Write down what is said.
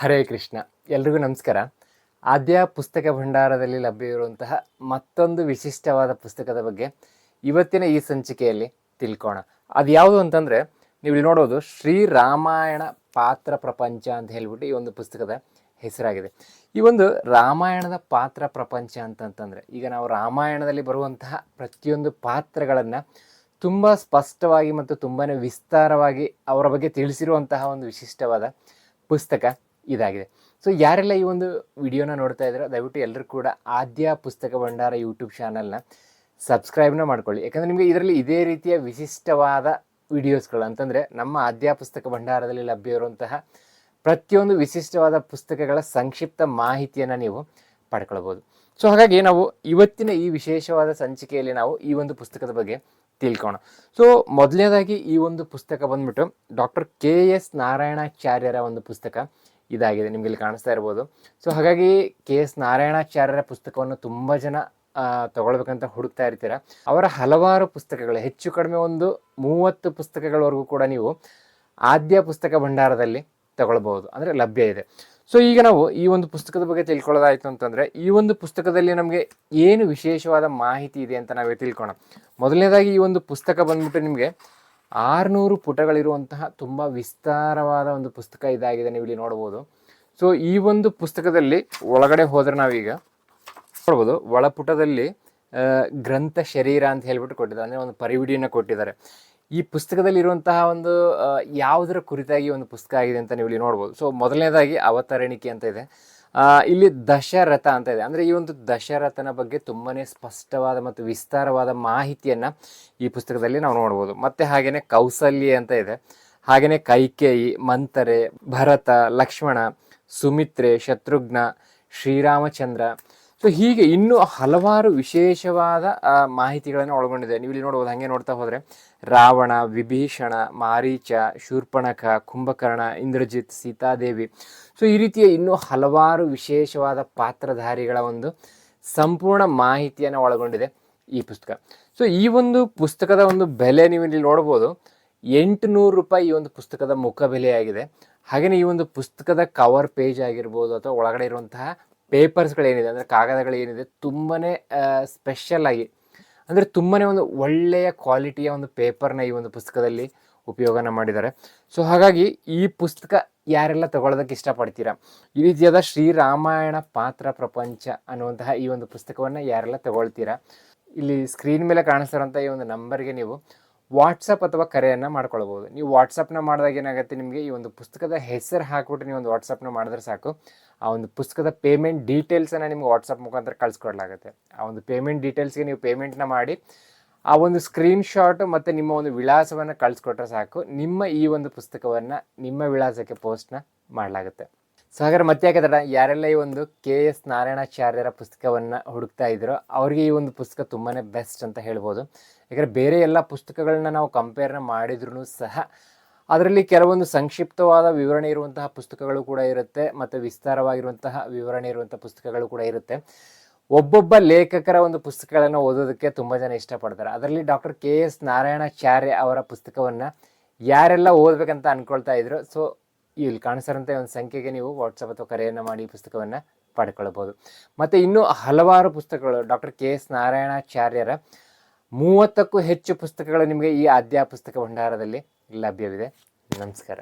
ಹರೇ ಕೃಷ್ಣ. ಎಲ್ರಿಗೂ ನಮಸ್ಕಾರ. ಆದ್ಯ ಪುಸ್ತಕ ಭಂಡಾರದಲ್ಲಿ ಲಭ್ಯವಿರುವಂತಹ ಮತ್ತೊಂದು ವಿಶಿಷ್ಟವಾದ ಪುಸ್ತಕದ ಬಗ್ಗೆ ಇವತ್ತಿನ ಈ ಸಂಚಿಕೆಯಲ್ಲಿ ತಿಳ್ಕೋಣ. ಅದು ಯಾವುದು ಅಂತಂದರೆ, ನೀವು ಇಲ್ಲಿ ನೋಡೋದು ಶ್ರೀರಾಮಾಯಣ ಪಾತ್ರ ಪ್ರಪಂಚ ಅಂತ ಹೇಳ್ಬಿಟ್ಟು ಈ ಒಂದು ಪುಸ್ತಕದ ಹೆಸರಾಗಿದೆ. ಈ ಒಂದು ರಾಮಾಯಣದ ಪಾತ್ರ ಪ್ರಪಂಚ ಅಂತಂತಂದರೆ, ಈಗ ನಾವು ರಾಮಾಯಣದಲ್ಲಿ ಬರುವಂತಹ ಪ್ರತಿಯೊಂದು ಪಾತ್ರಗಳನ್ನು ತುಂಬ ಸ್ಪಷ್ಟವಾಗಿ ಮತ್ತು ತುಂಬಾ ವಿಸ್ತಾರವಾಗಿ ಅವರ ಬಗ್ಗೆ ತಿಳಿಸಿರುವಂತಹ ಒಂದು ವಿಶಿಷ್ಟವಾದ ಪುಸ್ತಕ ಇದಾಗಿದೆ. ಸೊ ಯಾರೆಲ್ಲ ಈ ಒಂದು ವಿಡಿಯೋನ ನೋಡ್ತಾ ಇದ್ದೀರೋ ದಯವಿಟ್ಟು ಎಲ್ಲರೂ ಕೂಡ ಆದ್ಯ ಪುಸ್ತಕ ಭಂಡಾರ ಯೂಟ್ಯೂಬ್ ಚಾನಲ್ನ ಸಬ್ಸ್ಕ್ರೈಬ್ನ ಮಾಡ್ಕೊಳ್ಳಿ. ಯಾಕಂದರೆ ನಿಮಗೆ ಇದರಲ್ಲಿ ಇದೇ ರೀತಿಯ ವಿಶಿಷ್ಟವಾದ ವಿಡಿಯೋಸ್ಗಳು ಅಂತಂದರೆ ನಮ್ಮ ಆದ್ಯ ಪುಸ್ತಕ ಭಂಡಾರದಲ್ಲಿ ಲಭ್ಯ ಇರುವಂತಹ ಪ್ರತಿಯೊಂದು ವಿಶಿಷ್ಟವಾದ ಪುಸ್ತಕಗಳ ಸಂಕ್ಷಿಪ್ತ ಮಾಹಿತಿಯನ್ನು ನೀವು ಪಡ್ಕೊಳ್ಬೋದು. ಸೊ ಹಾಗಾಗಿ ನಾವು ಇವತ್ತಿನ ಈ ವಿಶೇಷವಾದ ಸಂಚಿಕೆಯಲ್ಲಿ ನಾವು ಈ ಒಂದು ಪುಸ್ತಕದ ಬಗ್ಗೆ ತಿಳ್ಕೋಣ ಸೊ ಮೊದಲನೇದಾಗಿ ಈ ಒಂದು ಪುಸ್ತಕ ಬಂದ್ಬಿಟ್ಟು ಡಾಕ್ಟರ್ ಕೆ ಎಸ್ ನಾರಾಯಣಾಚಾರ್ಯರ ಒಂದು ಪುಸ್ತಕ. ಇದಾಗಿದೆ, ನಿಮಗೆ ಇಲ್ಲಿ ಕಾಣಿಸ್ತಾ ಇರ್ಬೋದು. ಸೊ ಹಾಗಾಗಿ ಕೆ ಎಸ್ ನಾರಾಯಣಾಚಾರ್ಯರ ಪುಸ್ತಕವನ್ನು ತುಂಬ ಜನ ತಗೊಳ್ಬೇಕಂತ ಹುಡುಕ್ತಾ ಇರ್ತೀರ? ಅವರ ಹಲವಾರು ಪುಸ್ತಕಗಳು, ಹೆಚ್ಚು ಕಡಿಮೆ ಒಂದು ಮೂವತ್ತು ಪುಸ್ತಕಗಳವರೆಗೂ ಕೂಡ ನೀವು ಆದ್ಯ ಪುಸ್ತಕ ಭಂಡಾರದಲ್ಲಿ ತಗೊಳ್ಬಹುದು, ಅಂದರೆ ಲಭ್ಯ ಇದೆ. ಸೊ ಈಗ ನಾವು ಈ ಒಂದು ಪುಸ್ತಕದ ಬಗ್ಗೆ ತಿಳ್ಕೊಳ್ಳೋದಾಯಿತು ಅಂತಂದರೆ, ಈ ಒಂದು ಪುಸ್ತಕದಲ್ಲಿ ನಮಗೆ ಏನು ವಿಶೇಷವಾದ ಮಾಹಿತಿ ಇದೆ ಅಂತ ನಾವೇ ತಿಳ್ಕೋಣ ಮೊದಲನೇದಾಗಿ ಈ ಒಂದು ಪುಸ್ತಕ ಬಂದ್ಬಿಟ್ಟು ನಿಮಗೆ ಆರುನೂರು ಪುಟಗಳಿರುವಂತಹ ತುಂಬ ವಿಸ್ತಾರವಾದ ಒಂದು ಪುಸ್ತಕ ಇದಾಗಿದೆ ನೀವು ಇಲ್ಲಿ ನೋಡ್ಬೋದು ಸೊ ಈ ಒಂದು ಪುಸ್ತಕದಲ್ಲಿ ಒಳಗಡೆ ಹೋದರೆ ನಾವೀಗ ನೋಡ್ಬೋದು, ಒಳಪುಟದಲ್ಲಿ ಗ್ರಂಥ ಶರೀರ ಅಂತ ಹೇಳ್ಬಿಟ್ಟು ಕೊಟ್ಟಿದ್ದಾರೆ. ಅಂದರೆ ಒಂದು ಪರಿವಿಡಿಯನ್ನು ಕೊಟ್ಟಿದ್ದಾರೆ. ಈ ಪುಸ್ತಕದಲ್ಲಿ ಇರುವಂತಹ ಒಂದು ಯಾವುದರ ಕುರಿತಾಗಿ ಒಂದು ಪುಸ್ತಕ ಆಗಿದೆ ಅಂತ ನೀವು ಇಲ್ಲಿ ನೋಡ್ಬೋದು. ಸೊ ಮೊದಲನೇದಾಗಿ ಅವತರಣಿಕೆ ಅಂತ ಇದೆ. ಇಲ್ಲಿ ದಶರಥ ಅಂತ ಇದೆ. ಅಂದರೆ ಈ ಒಂದು ದಶರಥನ ಬಗ್ಗೆ ತುಂಬಾ ಸ್ಪಷ್ಟವಾದ ಮತ್ತು ವಿಸ್ತಾರವಾದ ಮಾಹಿತಿಯನ್ನು ಈ ಪುಸ್ತಕದಲ್ಲಿ ನಾವು ನೋಡ್ಬೋದು. ಮತ್ತು ಹಾಗೆಯೇ ಕೌಸಲ್ಯ ಅಂತ ಇದೆ. ಹಾಗೆಯೇ ಕೈಕೇಯಿ, ಮಂತರೆ, ಭರತ, ಲಕ್ಷ್ಮಣ, ಸುಮಿತ್ರೆ, ಶತ್ರುಘ್ನ, ಶ್ರೀರಾಮಚಂದ್ರ ಸೊ ಹೀಗೆ ಇನ್ನೂ ಹಲವಾರು ವಿಶೇಷವಾದ ಮಾಹಿತಿಗಳನ್ನು ಒಳಗೊಂಡಿದೆ. ನೀವು ಇಲ್ಲಿ ನೋಡ್ಬೋದು, ಹಾಗೆ ನೋಡ್ತಾ ಹೋದರೆ, ರಾವಣ, ವಿಭೀಷಣ, ಮಾರೀಚ ಶೂರ್ಪಣಕ ಕುಂಭಕರ್ಣ, ಇಂದ್ರಜಿತ್, ಸೀತಾದೇವಿ. ಸೊ ಈ ರೀತಿಯ ಇನ್ನೂ ಹಲವಾರು ವಿಶೇಷವಾದ ಪಾತ್ರಧಾರಿಗಳ ಒಂದು ಸಂಪೂರ್ಣ ಮಾಹಿತಿಯನ್ನು ಒಳಗೊಂಡಿದೆ ಈ ಪುಸ್ತಕ. ಸೊ ಈ ಒಂದು ಪುಸ್ತಕದ ಒಂದು ಬೆಲೆ ನೀವು ಇಲ್ಲಿ ನೋಡ್ಬೋದು, ಎಂಟುನೂರು ರೂಪಾಯಿ ಈ ಒಂದು ಪುಸ್ತಕದ ಮುಖ ಬೆಲೆಯಾಗಿದೆ ಹಾಗೆಯೇ ಈ ಒಂದು ಪುಸ್ತಕದ ಕವರ್ ಪೇಜ್ ಆಗಿರ್ಬೋದು ಅಥವಾ ಒಳಗಡೆ ಇರುವಂತಹ ಪೇಪರ್ಸ್ಗಳೇನಿದೆ, ಅಂದರೆ ಕಾಗದಗಳೇನಿದೆ ತುಂಬಾ ಸ್ಪೆಷಲಾಗಿ ಅಂದರೆ ತುಂಬಾ ಒಂದು ಒಳ್ಳೆಯ ಕ್ವಾಲಿಟಿಯ ಒಂದು ಪೇಪರ್ನ ಈ ಒಂದು ಪುಸ್ತಕದಲ್ಲಿ ಉಪಯೋಗನ ಮಾಡಿದ್ದಾರೆ. ಸೊ ಹಾಗಾಗಿ ಈ ಪುಸ್ತಕ ಯಾರೆಲ್ಲ ತಗೊಳ್ಳೋದಕ್ಕೆ ಇಷ್ಟಪಡ್ತೀರಾ? ಈ ರೀತಿಯಾದ ಶ್ರೀರಾಮಾಯಣ ಪಾತ್ರ ಪ್ರಪಂಚ ಅನ್ನುವಂತಹ ಈ ಒಂದು ಪುಸ್ತಕವನ್ನು ಯಾರೆಲ್ಲ ತಗೊಳ್ತೀರಾ? ಇಲ್ಲಿ ಸ್ಕ್ರೀನ್ ಮೇಲೆ ಕಾಣಿಸ್ತಿರೋಂಥ ಈ ಒಂದು ನಂಬರ್ಗೆ ನೀವು ವಾಟ್ಸಪ್ ಅಥವಾ ಕರೆಯನ್ನು ಮಾಡ್ಕೊಳ್ಬೋದು. ನೀವು ವಾಟ್ಸಪ್ನ ಮಾಡಿದಾಗ ಏನಾಗುತ್ತೆ ನಿಮಗೆ ಈ ಒಂದು ಪುಸ್ತಕದ ಹೆಸರು ಹಾಕ್ಬಿಟ್ಟು ನೀವು ಒಂದು ವಾಟ್ಸಪ್ನ ಮಾಡಿದ್ರೆ ಸಾಕು. ಆ ಒಂದು ಪುಸ್ತಕದ ಪೇಮೆಂಟ್ ಡೀಟೇಲ್ಸನ್ನು ನಿಮ್ಗೆ ವಾಟ್ಸಪ್ ಮುಖಾಂತರ ಕಳಿಸ್ಕೊಡ್ಲಾಗುತ್ತೆ. ಆ ಒಂದು ಪೇಮೆಂಟ್ ಡೀಟೇಲ್ಸ್ಗೆ ನೀವು ಪೇಮೆಂಟ್ನ ಮಾಡಿ, ಆ ಒಂದು ಸ್ಕ್ರೀನ್ಶಾಟ್ ಮತ್ತು ನಿಮ್ಮ ಒಂದು ವಿಳಾಸವನ್ನು ಕಳಿಸ್ಕೊಟ್ರೆ ಸಾಕು. ನಿಮ್ಮ ಈ ಒಂದು ಪುಸ್ತಕವನ್ನು ನಿಮ್ಮ ವಿಳಾಸಕ್ಕೆ ಪೋಸ್ಟ್ನ ಮಾಡಲಾಗುತ್ತೆ. ಸೊ ಹಾಗಾದ್ರೆ ಮತ್ತೆ ಯಾಕೆ ತಡ ಯಾರೆಲ್ಲ ಈ ಒಂದು ಕೆ ಎಸ್ ನಾರಾಯಣಾಚಾರ್ಯರ ಪುಸ್ತಕವನ್ನು ಹುಡುಕ್ತಾ ಇದ್ರು, ಅವ್ರಿಗೆ ಈ ಒಂದು ಪುಸ್ತಕ ತುಂಬಾ ಬೆಸ್ಟ್ ಅಂತ ಹೇಳ್ಬೋದು. ಯಾಕಂದರೆ ಬೇರೆ ಎಲ್ಲ ಪುಸ್ತಕಗಳನ್ನ ನಾವು ಕಂಪೇರ್ನ ಮಾಡಿದ್ರೂ ಸಹ, ಅದರಲ್ಲಿ ಕೆಲವೊಂದು ಸಂಕ್ಷಿಪ್ತವಾದ ವಿವರಣೆ ಇರುವಂತಹ ಪುಸ್ತಕಗಳು ಕೂಡ ಇರುತ್ತೆ, ಮತ್ತು ವಿಸ್ತಾರವಾಗಿರುವಂತಹ ವಿವರಣೆ ಇರುವಂತಹ ಪುಸ್ತಕಗಳು ಕೂಡ ಇರುತ್ತೆ. ಒಬ್ಬೊಬ್ಬ ಲೇಖಕರ ಒಂದು ಪುಸ್ತಕಗಳನ್ನು ಓದೋದಕ್ಕೆ ತುಂಬ ಜನ ಇಷ್ಟಪಡ್ತಾರೆ. ಅದರಲ್ಲಿ ಡಾಕ್ಟರ್ ಕೆ ಎಸ್ ನಾರಾಯಣಾಚಾರ್ಯ ಅವರ ಪುಸ್ತಕವನ್ನು ಯಾರೆಲ್ಲ ಓದಬೇಕಂತ ಅಂದ್ಕೊಳ್ತಾ ಇದ್ರು, ಸೊ ಇಲ್ಲಿ ಕಾಣಿಸಿರೋಂಥ ಒಂದು ಸಂಖ್ಯೆಗೆ ನೀವು ವಾಟ್ಸಪ್ ಅಥವಾ ಕರೆಯನ್ನು ಮಾಡಿ ಪುಸ್ತಕವನ್ನು ಪಡ್ಕೊಳ್ಬೋದು ಮತ್ತು ಇನ್ನೂ ಹಲವಾರು ಪುಸ್ತಕಗಳು ಡಾಕ್ಟರ್ ಕೆ ಎಸ್ ನಾರಾಯಣಾಚಾರ್ಯರ ಮೂವತ್ತಕ್ಕೂ ಹೆಚ್ಚು ಪುಸ್ತಕಗಳು ನಿಮಗೆ ಈ ಆದ್ಯ ಪುಸ್ತಕ ಭಂಡಾರದಲ್ಲಿ ಲಭ್ಯವಿದೆ. ನಮಸ್ಕಾರ.